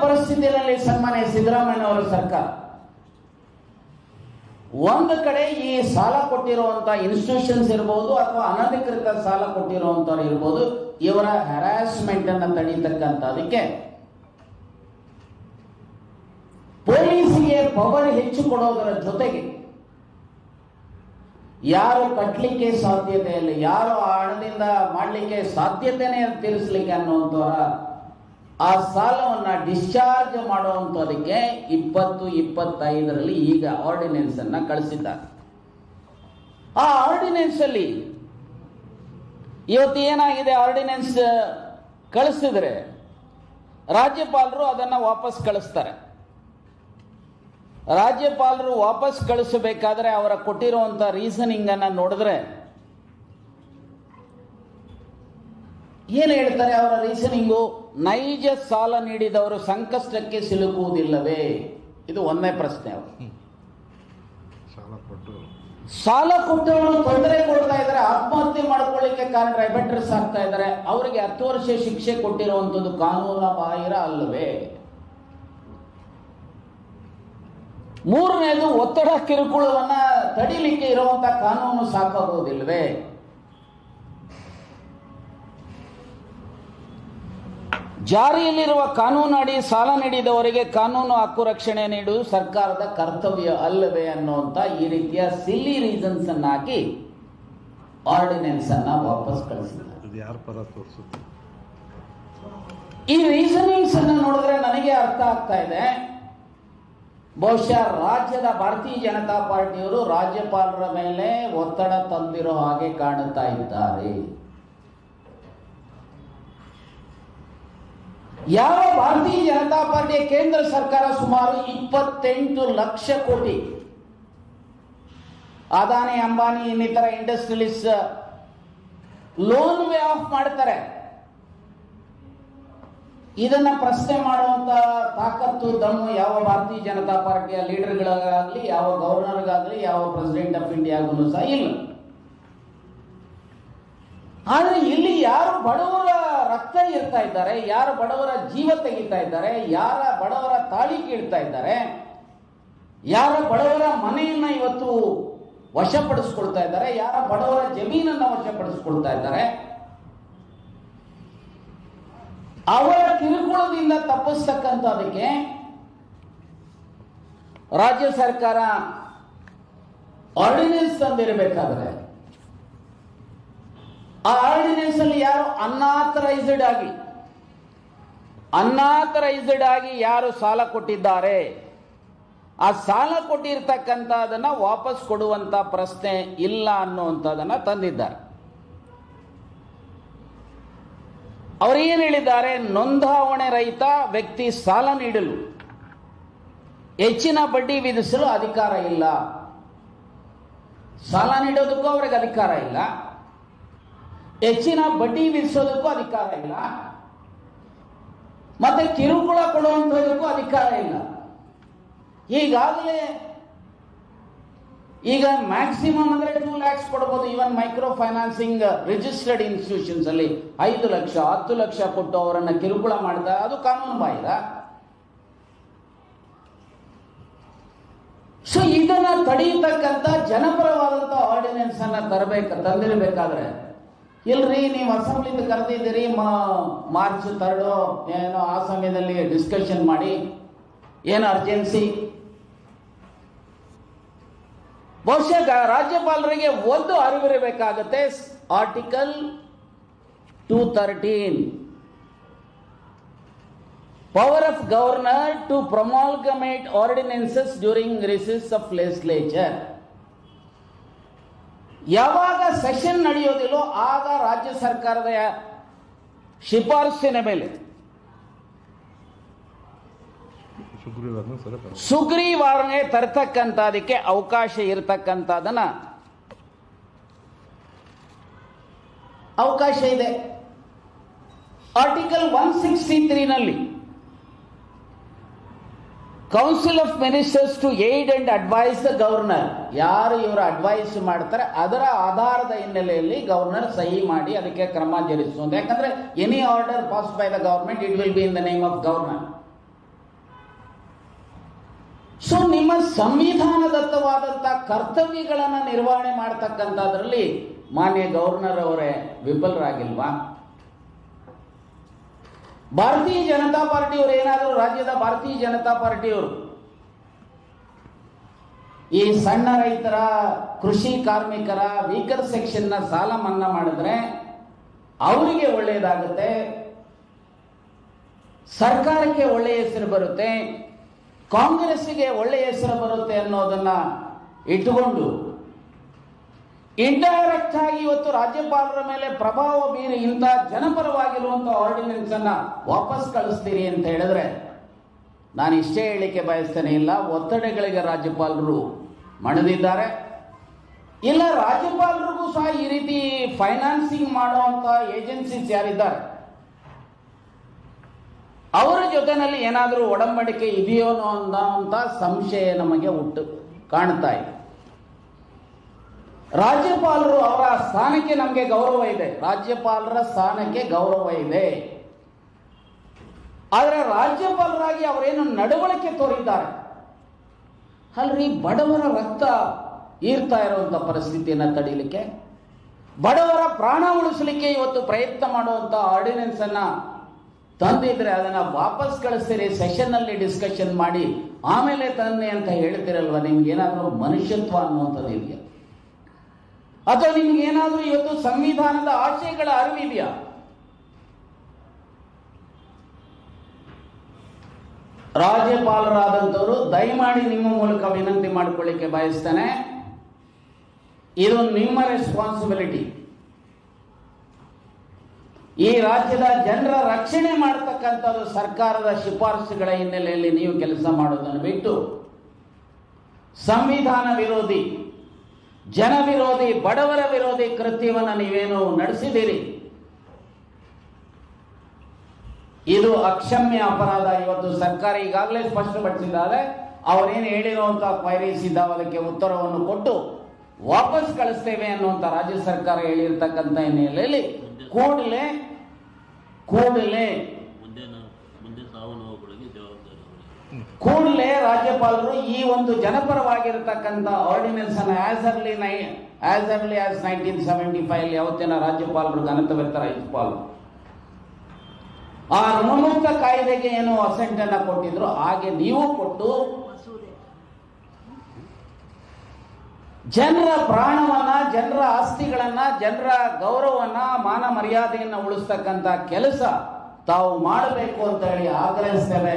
ಪರಿಸ್ಥಿತಿಯಲ್ಲಿ ಸನ್ಮಾನ್ಯ ಸಿದ್ದರಾಮಯ್ಯ ಅವರ ಸರ್ಕಾರ? ಒಂದು ಕಡೆ ಈ ಸಾಲ ಕೊಟ್ಟಿರುವಂತಹ ಇನ್ಸ್ಟಿಟ್ಯೂಷನ್ಸ್ ಇರಬಹುದು ಅಥವಾ ಅನಧಿಕೃತ ಸಾಲ ಕೊಟ್ಟಿರುವಂತವ್ರು ಇರಬಹುದು ಇವರ ಹ್ಯಾರಾಸ್ಮೆಂಟ್ ಅನ್ನ ತಡೀತಕ್ಕಂಥದಕ್ಕೆ ಪೊಲೀಸಿಗೆ ಪವರ್ ಹೆಚ್ಚು ಕೊಡೋದರ ಜೊತೆಗೆ ಯಾರು ಕಟ್ಟಲಿಕ್ಕೆ ಸಾಧ್ಯತೆ ಇಲ್ಲ ಯಾರು ಆ ಹಣದಿಂದ ಮಾಡಲಿಕ್ಕೆ ಸಾಧ್ಯತೆನೇ ತೀರಿಸಲಿಕ್ಕೆ ಅನ್ನುವಂಥವರ ಆ ಸಾಲವನ್ನು ಡಿಸ್ಚಾರ್ಜ್ ಮಾಡುವಂಥದಕ್ಕೆ ಇಪ್ಪತ್ತು ಇಪ್ಪತ್ತೈದರಲ್ಲಿ ಈಗ ಆರ್ಡಿನೆನ್ಸ್ ಅನ್ನು ಕಳಿಸಿದ್ದಾರೆ. ಆ ಆರ್ಡಿನೆನ್ಸ್ ಅಲ್ಲಿ ಇವತ್ತು ಏನಾಗಿದೆ ಆರ್ಡಿನೆನ್ಸ್ ಕಳಿಸಿದ್ರೆ ರಾಜ್ಯಪಾಲರು ಅದನ್ನ ವಾಪಸ್ ಕಳಿಸ್ತಾರೆ. ರಾಜ್ಯಪಾಲರು ವಾಪಸ್ ಕಳಿಸಬೇಕಾದ್ರೆ ಅವರ ಕೊಟ್ಟಿರುವಂತ ರೀಸನಿಂಗ್ ಅನ್ನ ನೋಡಿದ್ರೆ ಏನು ಹೇಳ್ತಾರೆ ಅವರ ರೀಸನಿಂಗು ನೈಜ ಸಾಲ ನೀಡಿದವರು ಸಂಕಷ್ಟಕ್ಕೆ ಸಿಲುಕುವುದಿಲ್ಲವೇ? ಇದು ಒಂದನೇ ಪ್ರಶ್ನೆ ಅವರು. ಸಾಲ ಕೊಟ್ಟು ಸಾಲ ಕೊಟ್ಟವರು ತೊಂದರೆ ಕೊಡ್ತಾ ಇದ್ದಾರೆ ಆತ್ಮಹತ್ಯೆ ಮಾಡ್ಕೊಳ್ಳಿಕ್ಕೆ ಕಾರಣ ರೆಬೆಟ್ರಸ್ ಆಗ್ತಾ ಇದ್ದಾರೆ. ಅವರಿಗೆ ಹತ್ತು ವರ್ಷ ಶಿಕ್ಷೆ ಕೊಟ್ಟಿರುವಂತದ್ದು ಕಾನೂನ ಬಾಹಿರ ಅಲ್ಲವೇ? ಮೂರನೇದು ಒತ್ತಡ ಕಿರುಕುಳವನ್ನ ತಡಿಲಿಕ್ಕೆ ಇರುವಂತಹ ಕಾನೂನು ಸಾಕಾಗೋದಿಲ್ವೇ ಜಾರಿಯಲ್ಲಿರುವ ಕಾನೂನಡಿ ಸಾಲ ನೀಡಿದವರಿಗೆ ಕಾನೂನು ಹಕ್ಕು ರಕ್ಷಣೆ ನೀಡುವುದು ಸರ್ಕಾರದ ಕರ್ತವ್ಯ ಅಲ್ಲವೇ ಅನ್ನುವಂಥ ಈ ರೀತಿಯ ಸಿಲ್ಲಿ ರೀಸನ್ಸ್ ಅನ್ನು ಹಾಕಿ ಆರ್ಡಿನೆನ್ಸ್ ಅನ್ನ ವಾಪಸ್ ಕಳಿಸಿದ್ದಾರೆ. ಈ ರೀಸನಿಂಗ್ಸ್ ಅನ್ನ ನೋಡಿದ್ರೆ ನನಗೆ ಅರ್ಥ ಆಗ್ತಾ ಇದೆ. ಬಹುಶಃ ರಾಜ್ಯದ ಭಾರತೀಯ ಜನತಾ ಪಾರ್ಟಿಯವರು ರಾಜ್ಯಪಾಲರ ಮೇಲೆ ಒತ್ತಡ ತಂದಿರೋ ಹಾಗೆ ಕಾಣುತ್ತಾ ಇದ್ದಾರೆ. ಯಾವ ಭಾರತೀಯ ಜನತಾ ಪಾರ್ಟಿಯ ಕೇಂದ್ರ ಸರ್ಕಾರ ಸುಮಾರು ಇಪ್ಪತ್ತೆಂಟು ಲಕ್ಷ ಕೋಟಿ? ಅದಾನಿ, ಅಂಬಾನಿ, ಇನ್ನಿತರ ಇಂಡಸ್ಟ್ರಿಯಲಿಸ್ಟ್ ಲೋನ್ ವೇ ಆಫ್ ಮಾಡ್ತಾರೆ. ಇದನ್ನ ಪ್ರಶ್ನೆ ಮಾಡುವಂತ ತಾಕತ್ತು, ದಮ್ಮು ಯಾವ ಭಾರತೀಯ ಜನತಾ ಪಾರ್ಟಿಯ ಲೀಡರ್ಗಳಿಗಾಗಲಿ ಯಾವ ಗವರ್ನರ್ಗಾಗಲಿ, ಯಾವ ಪ್ರೆಸಿಡೆಂಟ್ ಆಫ್ ಇಂಡಿಯಾಗೂ ಸಹ ಇಲ್ಲ. ಆದ್ರೆ ಇಲ್ಲಿ ಯಾರು ಬಡವರ ರಕ್ತ ಇರ್ತಾ ಇದ್ದಾರೆ, ಯಾರ ಬಡವರ ಜೀವ ತೆಗಿತಾ ಇದ್ದಾರೆ, ಯಾರ ಬಡವರ ತಾಳಿ ಕೀಳ್ತಾ ಇದ್ದಾರೆ, ಯಾರ ಬಡವರ ಮನೆಯನ್ನ ಇವತ್ತು ವಶಪಡಿಸ್ಕೊಳ್ತಾ ಇದ್ದಾರೆ, ಯಾರ ಬಡವರ ಜಮೀನನ್ನ ವಶಪಡಿಸ್ಕೊಳ್ತಾ ಇದ್ದಾರೆ, ಅವರ ಕಿರುಕುಳದಿಂದ ತಪ್ಪಿಸ್ತಕ್ಕಂಥದಕ್ಕೆ ರಾಜ್ಯ ಸರ್ಕಾರ ಆರ್ಡಿನೆನ್ಸ್ ತಂದಿರಬೇಕಾದ್ರೆ ಆ ಆರ್ಡಿನೆನ್ಸ್ ಅಲ್ಲಿ ಯಾರು ಅನ್ಆಥರೈಸ್ಡ್ ಆಗಿ ಅನ್ಆಥರೈಸ್ಡ್ ಆಗಿ ಯಾರು ಸಾಲ ಕೊಟ್ಟಿದ್ದಾರೆ? ಆ ಸಾಲ ಕೊಟ್ಟಿರ್ತಕ್ಕಂಥದನ್ನ ವಾಪಸ್ ಕೊಡುವಂತ ಪ್ರಶ್ನೆ ಇಲ್ಲ ಅನ್ನುವಂಥದ್ದನ್ನ ತಂದಿದ್ದಾರೆ. ಅವರು ಏನು ಹೇಳಿದ್ದಾರೆ? ನೋಂದಾವಣೆ ರಹಿತ ವ್ಯಕ್ತಿ ಸಾಲ ನೀಡಲು. ಹೆಚ್ಚಿನ ಬಡ್ಡಿ ವಿಧಿಸಲು ಅಧಿಕಾರ ಇಲ್ಲ. ಸಾಲ ನೀಡೋದಕ್ಕೂ ಅವ್ರಿಗೆ ಅಧಿಕಾರ ಇಲ್ಲ. ಹೆಚ್ಚಿನ ಬಡ್ಡಿ ವಿಧಿಸೋದಕ್ಕೂ ಅಧಿಕಾರ ಇಲ್ಲ. ಮತ್ತೆ ಕಿರುಕುಳ ಕೊಡುವಂಥದಕ್ಕೂ ಅಧಿಕಾರ ಇಲ್ಲ. ಈಗಾಗಲೇ ಈಗ ಮ್ಯಾಕ್ಸಿಮಮ್ ಅಂದ್ರೆ ಟೂ ಲ್ಯಾಕ್ಸ್ ಕೊಡಬಹುದು even micro financing registered institutions ಅಲ್ಲಿ ಐದು ಲಕ್ಷ, ಹತ್ತು ಲಕ್ಷ ಕೊಟ್ಟು ಅವರನ್ನು ಕಿರುಕುಳ ಮಾಡಿದ ಅದು ಕಾನೂನು ಬಾಹಿರ. ಸೊ ಇದನ್ನ ತಡೆಯತಕ್ಕಂತ ಜನಪರವಾದಂಥ ಆರ್ಡಿನೆನ್ಸ್ ಅನ್ನ ತರಬೇಕು, ತಂದಿರಬೇಕಾದ್ರೆ ಇಲ್ರಿ, ನೀವು ಅಸೆಂಬ್ಲಿಂದ ಕರೆದಿದ್ದೀರಿ ಮಾರ್ಚ್ ತರ್ಡು ಏನೋ ಆ ಸಮಯದಲ್ಲಿ ಡಿಸ್ಕಷನ್ ಮಾಡಿ. ಏನು ಅರ್ಜೆನ್ಸಿ ಬಹುಶಃ ರಾಜ್ಯಪಾಲರಿಗೆ ಒಂದು ಅರಿವಿರಬೇಕಾಗತ್ತೆ. Article two thirteen power of governor to promulgate ordinances during recess of legislature ಯಾವಾಗ ಸೆಷನ್ ನಡೆಯೋದಿಲ್ಲೋ ಆಗ ರಾಜ್ಯ ಸರ್ಕಾರದ ಶಿಫಾರಸ್ಸಿನ ಮೇಲೆ. ಸುಗ್ರೀವಾರನೆ ಸರಿ ಅದಕ್ಕೆ ಸುಗ್ರೀವಾಜ್ಞೆ ತರ್ತಕ್ಕಂಥದಕ್ಕೆ ಅವಕಾಶ ಇರತಕ್ಕಂಥದನ್ನ ಅವಕಾಶ ಇದೆ. Article one sixty ತ್ರೀನಲ್ಲಿ council of ministers to aid and advise the governor ಯಾರು ಇವರು ಅಡ್ವೈಸ್ ಮಾಡ್ತಾರೆ, ಅದರ ಆಧಾರದ ಹಿನ್ನೆಲೆಯಲ್ಲಿ ಗವರ್ನರ್ ಸಹಿ ಮಾಡಿ ಅದಕ್ಕೆ ಕ್ರಮ ಜರುಗಿಸುವುದು. ಯಾಕಂದ್ರೆ any order pass by the government it will be in the name of governor so ನಿಮ್ಮ ಸಂವಿಧಾನದತ್ತವಾದಂತಹ ಕರ್ತವ್ಯಗಳನ್ನು ನಿರ್ವಹಣೆ ಮಾಡ್ತಕ್ಕಂಥದ್ರಲ್ಲಿ ಮಾನ್ಯ ಗವರ್ನರ್ ಅವರೇ ವಿಫಲರಾಗಿಲ್ವಾ? ಭಾರತೀಯ ಜನತಾ ಪಾರ್ಟಿಯವರು ಏನಾದರೂ ರಾಜ್ಯದ ಭಾರತೀಯ ಜನತಾ ಪಾರ್ಟಿಯವರು ಈ ಸಣ್ಣ ರೈತರ, ಕೃಷಿ ಕಾರ್ಮಿಕರ ವೀಕರ್ ಸೆಕ್ಷನ್ನ ಸಾಲ ಮನ್ನಾ ಮಾಡಿದ್ರೆ ಅವರಿಗೆ ಒಳ್ಳೆಯದಾಗುತ್ತೆ ಸರ್ಕಾರಕ್ಕೆ ಒಳ್ಳೆಯ ಹೆಸರು ಬರುತ್ತೆ, ಕಾಂಗ್ರೆಸ್ಸಿಗೆ ಒಳ್ಳೆಯ ಹೆಸರು ಬರುತ್ತೆ ಅನ್ನೋದನ್ನ ಇಟ್ಟುಕೊಂಡು ಇಂಡೈರೆಕ್ಟ್ ಆಗಿ ಇವತ್ತು ರಾಜ್ಯಪಾಲರ ಮೇಲೆ ಪ್ರಭಾವ ಬೀರಿ ಇಂಥ ಜನಪರವಾಗಿರುವಂತಹ ಆರ್ಡಿನೆನ್ಸ್ ಅನ್ನ ವಾಪಸ್ ಕಳಿಸ್ತೀರಿ ಅಂತ ಹೇಳಿದ್ರೆ ನಾನು ಇಷ್ಟೇ ಹೇಳಿಕೆ ಬಯಸ್ತೇನೆ, ಇಲ್ಲ, ಒತ್ತಡಗಳಿಗೆ ರಾಜ್ಯಪಾಲರು ಮಣಿದಿದ್ದಾರೆ. ಇಲ್ಲ, ರಾಜ್ಯಪಾಲರಿಗೂ ಸಹ ಈ ರೀತಿ ಫೈನಾನ್ಸಿಂಗ್ ಮಾಡುವಂತ ಏಜೆನ್ಸೀಸ್ ಯಾರಿದ್ದಾರೆ? ಅವರ ಜೊತೆನಲ್ಲಿ ಏನಾದರೂ ಒಡಂಬಡಿಕೆ ಇದೆಯೋನೋ ಅಂತ ಸಂಶಯ ನಮಗೆ ಹುಟ್ಟು ಕಾಣ್ತಾ ಇದೆ. ರಾಜ್ಯಪಾಲರು ಅವರ ಸ್ಥಾನಕ್ಕೆ ನಮಗೆ ಗೌರವ ಇದೆ. ರಾಜ್ಯಪಾಲರ ಸ್ಥಾನಕ್ಕೆ ಗೌರವ ಇದೆ. ಆದರೆ ರಾಜ್ಯಪಾಲರಾಗಿ ಅವರೇನು ನಡವಳಿಕೆ ತೋರಿದ್ದಾರೆ? ಅಲ್ರಿ, ಬಡವರ ರಕ್ತ ಈರ್ತಾ ಇರುವಂತ ಪರಿಸ್ಥಿತಿಯನ್ನು ತಡೀಲಿಕ್ಕೆ, ಬಡವರ ಪ್ರಾಣ ಉಳಿಸಲಿಕ್ಕೆ ಇವತ್ತು ಪ್ರಯತ್ನ ಮಾಡುವಂಥ ಆರ್ಡಿನೆನ್ಸನ್ನು ತಂದಿದ್ರೆ ಅದನ್ನ ವಾಪಸ್ ಕಳಿಸ್ತೀರಿ ಸೆಷನ್ ಅಲ್ಲಿ ಡಿಸ್ಕಷನ್ ಮಾಡಿ, ಆಮೇಲೆ ತನ್ನಿ ಅಂತ ಹೇಳ್ತಿರಲ್ವ? ನಿಮ್ಗೆ ಏನಾದರೂ ಮನುಷ್ಯತ್ವ ಅನ್ನುವಂಥದ್ದು ಇದೆಯಾ? ಅಥವಾ ನಿಮ್ಗೆ ಏನಾದರೂ ಇವತ್ತು ಸಂವಿಧಾನದ ಆಶಯಗಳ ಅರಿವಿದೆಯಾ ರಾಜ್ಯಪಾಲರಾದಂಥವರು, ದಯಮಾಡಿ ನಿಮ್ಮ ಮೂಲಕ ವಿನಂತಿ ಮಾಡಿಕೊಳ್ಳಿಕ್ಕೆ ಬಯಸ್ತೇನೆ. ಇದು ನಿಮ್ಮ ರೆಸ್ಪಾನ್ಸಿಬಿಲಿಟಿ ಈ ರಾಜ್ಯದ ಜನರ ರಕ್ಷಣೆ ಮಾಡತಕ್ಕಂಥದ್ದು ಸರ್ಕಾರದ ಶಿಫಾರಸುಗಳ ಹಿನ್ನೆಲೆಯಲ್ಲಿ ನೀವು ಕೆಲಸ ಮಾಡೋದನ್ನು ಬಿಟ್ಟು, ಸಂವಿಧಾನ ವಿರೋಧಿ ಜನ ವಿರೋಧಿ, ಬಡವರ ವಿರೋಧಿ ಕೃತ್ಯವನ್ನು ನೀವೇನು ನಡೆಸಿದ್ದೀರಿ. ಇದು ಅಕ್ಷಮ್ಯ ಅಪರಾಧ. ಇವತ್ತು ಸರ್ಕಾರ ಈಗಾಗಲೇ ಸ್ಪಷ್ಟಪಡಿಸಿದ್ದಾರೆ. ಅವರೇನು ಹೇಳಿರುವಂತ ಕ್ವೈರೀಸ್ ಇದ್ದಾವೆ ಅದಕ್ಕೆ ಉತ್ತರವನ್ನು ಕೊಟ್ಟು ವಾಪಸ್ ಕಳಿಸ್ತೇವೆ ಅನ್ನುವಂತ ರಾಜ್ಯ ಸರ್ಕಾರ ಹೇಳಿರ್ತಕ್ಕಂಥ ಹಿನ್ನೆಲೆಯಲ್ಲಿ ಕೂಡಲೇ ಕೂಡಲೇ ಕೂಡಲೇ ರಾಜ್ಯಪಾಲರು ಈ ಒಂದು ಜನಪರವಾಗಿರತಕ್ಕಂಥ ಆರ್ಡಿನೆನ್ಸ್ ಅನ್ನು ಆಸ್ ಅರ್ಲಿ ನೈ as early as nineteen seventy five ಯಾವತ್ತಿನ ರಾಜ್ಯಪಾಲರು ಘನತವೆತ್ತರ ರಾಜ್ಯಪಾಲರು ಆ ಋಣಮುಕ್ತ ಕಾಯ್ದೆಗೆ ಏನು ಅಸೆಂಟ್ ಅನ್ನ ಕೊಟ್ಟಿದ್ರು, ಹಾಗೆ ನೀವು ಕೊಟ್ಟು ಜನರ ಪ್ರಾಣವನ್ನ, ಜನರ ಆಸ್ತಿಗಳನ್ನ, ಜನರ ಗೌರವವನ್ನ, ಮಾನ ಮರ್ಯಾದೆಯನ್ನ ಉಳಿಸ್ತಕ್ಕಂಥ ಕೆಲಸ ತಾವು ಮಾಡಬೇಕು ಅಂತ ಹೇಳಿ ಆಗ್ರಹಿಸ್ತೇವೆ.